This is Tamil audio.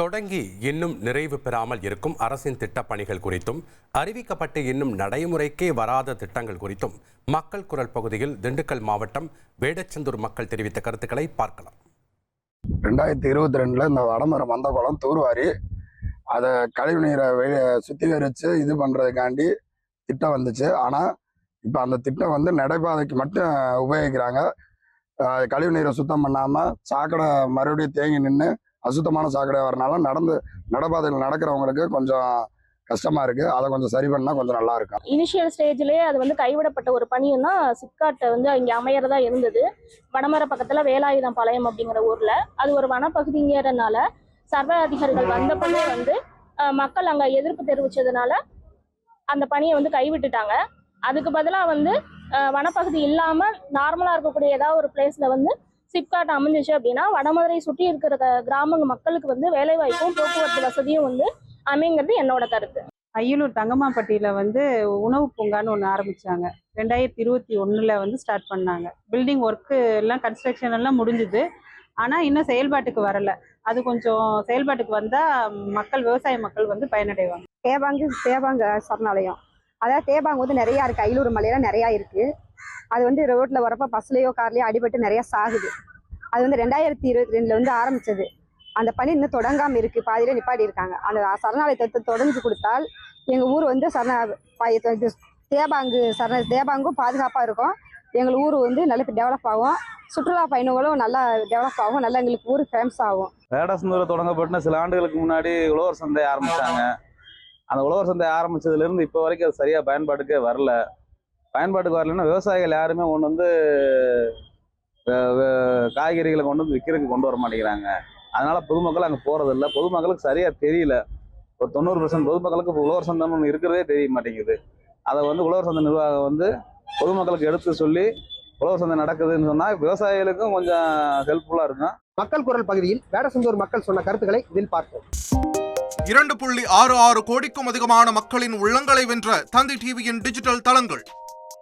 தொடங்கி இன்னும் நிறைவு பெறாமல் இருக்கும் அரசின் திட்டப்பணிகள் குறித்தும் அறிவிக்கப்பட்டு இன்னும் நடைமுறைக்கே வராத திட்டங்கள் குறித்தும் மக்கள் குரல் பகுதியில் திண்டுக்கல் மாவட்டம் வேடச்சந்தூர் மக்கள் தெரிவித்த கருத்துக்களை பார்க்கலாம். ரெண்டாயிரத்தி இருபத்தி ரெண்டுல இந்த வடமரம் வந்த குளம் தூர்வாரி அதை கழிவு நீரை சுத்திகரித்து இது பண்ணுறதுக்காண்டி திட்டம் வந்துச்சு. ஆனால் இப்போ அந்த திட்டம் வந்து நடைபாதைக்கு மட்டும் உபயோகிக்கிறாங்க. கழிவு நீரை சுத்தம் பண்ணாமல் சாக்கடை மறுபடியும் தேங்கி நின்று அசுத்தமான சாக்கடையாக வரனால நடந்து நடப்பாதையில் நடக்கிறவங்களுக்கு கொஞ்சம் கஷ்டமா இருக்கு. அதை கொஞ்சம் சரி பண்ணா கொஞ்சம் நல்லா இருக்கும். இனிஷியல் ஸ்டேஜ்லேயே அது வந்து கைவிடப்பட்ட ஒரு பணின்னா சிப்காட் வந்து இங்கே அமையறதா இருந்தது. வடமர பக்கத்தில் வேலாயுதம் பாளையம் அப்படிங்கிற ஊரில். அது ஒரு வனப்பகுதிங்கிறதுனால சர்வ அதிகாரிகள் வந்தப்பவே வந்து மக்கள் அங்கே எதிர்ப்பு தெரிவிச்சதுனால அந்த பணியை வந்து கைவிட்டுட்டாங்க. அதுக்கு பதிலாக வந்து வனப்பகுதி இல்லாமல் நார்மலாக இருக்கக்கூடிய ஏதாவது ஒரு பிளேஸில் வந்து சிப்காட் அமைஞ்சிச்சு அப்படின்னா வடமதுரை சுற்றி இருக்கிற கிராம மக்களுக்கு வந்து வேலைவாய்ப்பும் போக்குவரத்து வசதியும் வந்து அமைங்கிறது என்னோட கருத்து. அய்யலூர் தங்கம்மாப்பட்டியில் வந்து உணவு பூங்கான்னு ஒன்று ஆரம்பிச்சாங்க. ரெண்டாயிரத்தி இருபத்தி ஒன்றில் வந்து ஸ்டார்ட் பண்ணாங்க. பில்டிங் ஒர்க்கு எல்லாம் கன்ஸ்ட்ரக்ஷன் எல்லாம் முடிஞ்சுது. ஆனால் இன்னும் செயல்பாட்டுக்கு வரல. அது கொஞ்சம் செயல்பாட்டுக்கு வந்தால் மக்கள் விவசாய மக்கள் வந்து பயனடைவாங்க. தேபாங்கு தேபாங்க சரணாலயம். அதாவது தேபாங்கு வந்து நிறையா இருக்குது அயலூர் மலையில நிறையா இருக்குது அது வந்து ரோட்டில் வரப்போ பஸ்லேயோ கார்லேயோ அடிபட்டு நிறையா சாகுது. அது வந்து ரெண்டாயிரத்தி இருபத்தி ரெண்டில் வந்து ஆரம்பிச்சது. அந்த பணி இன்னும் தொடங்காமல் இருக்குது பாதியில நிப்பாட்டி இருக்காங்க. அந்த சரணாலயத்தை தொடர்ந்து கொடுத்தால் எங்கள் ஊர் வந்து சரண தேபாங்கு சரண தேபாங்கும் பாதுகாப்பாக இருக்கும். எங்கள் ஊர் வந்து நல்ல டெவலப் ஆகும். சுற்றுலா பயணிகளும் நல்லா டெவலப் ஆகும். நல்லா எங்களுக்கு ஊர் ஃபேமஸ் ஆகும். வேடசந்தூரில் தொடங்கப்பட்ட சில ஆண்டுகளுக்கு முன்னாடி உழவர் சந்தை ஆரம்பிச்சாங்க. அந்த உழவர் சந்தை ஆரம்பித்ததுலேருந்து இப்போ வரைக்கும் அது சரியாக பயன்பாட்டுக்கே வரல. பயன்பாட்டுக்கு வரலன்னா விவசாயிகள் யாருமே கொண்டு வந்து காய்கறிகளை கொண்டு வந்து விற்கிறதுக்கு கொண்டு வர மாட்டேங்கிறாங்க. அதனால பொதுமக்கள் அங்கே போறதில்ல. பொதுமக்களுக்கு சரியா தெரியல. ஒரு தொண்ணூறு பர்சன்ட் பொதுமக்களுக்கு உழவர் சந்தைன்னு ஒன்று இருக்கிறதே தெரிய மாட்டேங்குது. அதை வந்து உழவர் சந்தை நிர்வாகம் வந்து பொதுமக்களுக்கு எடுத்து சொல்லி உழவர் சந்தை நடக்குதுன்னு சொன்னால் விவசாயிகளுக்கும் கொஞ்சம் ஹெல்ப்ஃபுல்லாக இருக்கும். மக்கள் குரல் பகுதியில் வேடசந்தூர் மக்கள் சொன்ன கருத்துக்களை இதில் பார்ப்போம். இரண்டு புள்ளி ஆறு ஆறு கோடிக்கும் அதிகமான மக்களின் உள்ளங்களை வென்ற தந்தி டிவியின் டிஜிட்டல் தளங்கள்.